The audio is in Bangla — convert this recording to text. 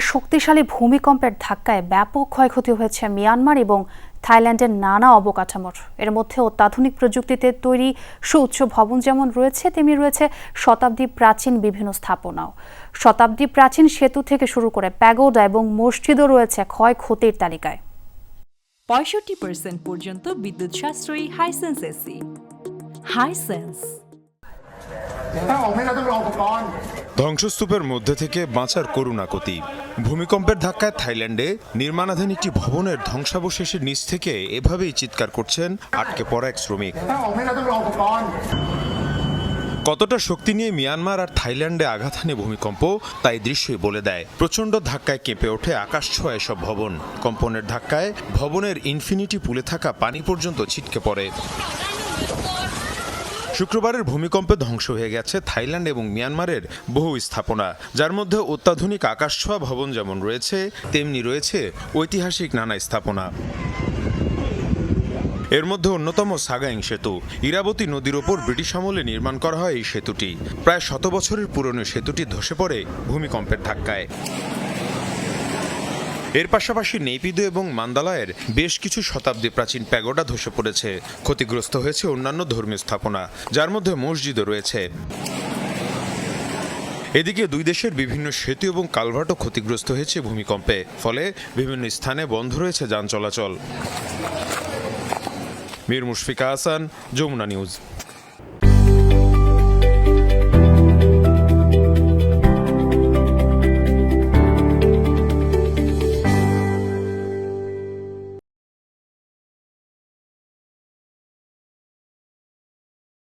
শক্তিশালী ভূমিকম্পের ধাক্কায় ব্যাপক ক্ষয়ক্ষতি হয়েছে মিয়ানমার এবং থাইল্যান্ডের নানা অবকাঠামোর। এর মধ্যে অত্যাধুনিক প্রযুক্তিতে তৈরি সুউচ্চ ভবন যেমন রয়েছে, তেমনি রয়েছে শতাব্দী প্রাচীন বিভিন্ন স্থাপনাও। শতাব্দী প্রাচীন সেতু থেকে শুরু করে প্যাগোডা এবং মসজিদও রয়েছে ক্ষয়ক্ষতির তালিকায়। পঁয়ষট্টি পর্যন্ত বিদ্যুৎ সাশ্রয়ী হাইসেন্স এসি হাইসেন্স ถ้าออกไม่ได้ต้องรออุปกรณ์ ধ্বংসস্তূপের মধ্যে থেকে বাঁচার করুণাকতি ভূমিকম্পের ধাক্কায় থাইল্যান্ডে নির্মাণাধীন একটি ভবনের ধ্বংসাবশেষের নিচ থেকে এভাবেই চিৎকার করছেন আটকে পড়া এক শ্রমিক ถ้าออกไม่ได้ต้องรออุปกรณ์ কতটা শক্তি নিয়ে মিয়ানমার আর থাইল্যান্ডে আঘাত হানে ভূমিকম্প তাই দৃশ্যই বলে দেয় প্রচণ্ড ধাক্কায় কেঁপে ওঠে আকাশ ছোঁয়া এসব ভবন কম্পনের ধাক্কায় ভবনের ইনফিনিটি পুলে থাকা পানি পর্যন্ত ছিটকে পড়ে শুক্রবারের ভূমিকম্পে ধ্বংস হয়ে গেছে থাইল্যান্ড এবং মিয়ানমারের বহু স্থাপনা। যার মধ্যে অত্যাধুনিক আকাশছোঁয়া ভবন যেমন রয়েছে, তেমনি রয়েছে ঐতিহাসিক নানা স্থাপনা। এর মধ্যে অন্যতম সাগাইং সেতু। ইরাবতী নদীর ওপর ব্রিটিশ আমলে নির্মাণ করা হয় এই সেতুটি। প্রায় শত বছরের পুরনো সেতুটি ধসে পড়ে ভূমিকম্পের ধাক্কায়। এর পাশাপাশি নেপিদো এবং মান্দালয়ের বেশ কিছু শতাব্দী প্রাচীন প্যাগোডা ধসে পড়েছে। ক্ষতিগ্রস্ত হয়েছে অন্যান্য ধর্মীয় স্থাপনা, যার মধ্যে মসজিদও রয়েছে। এদিকে দুই দেশের বিভিন্ন সেতু এবং কালভার্টও ক্ষতিগ্রস্ত হয়েছে ভূমিকম্পে, ফলে বিভিন্ন স্থানে বন্ধ রয়েছে যান চলাচল। মীর মুশফিকা হাসান, যমুনা নিউজ।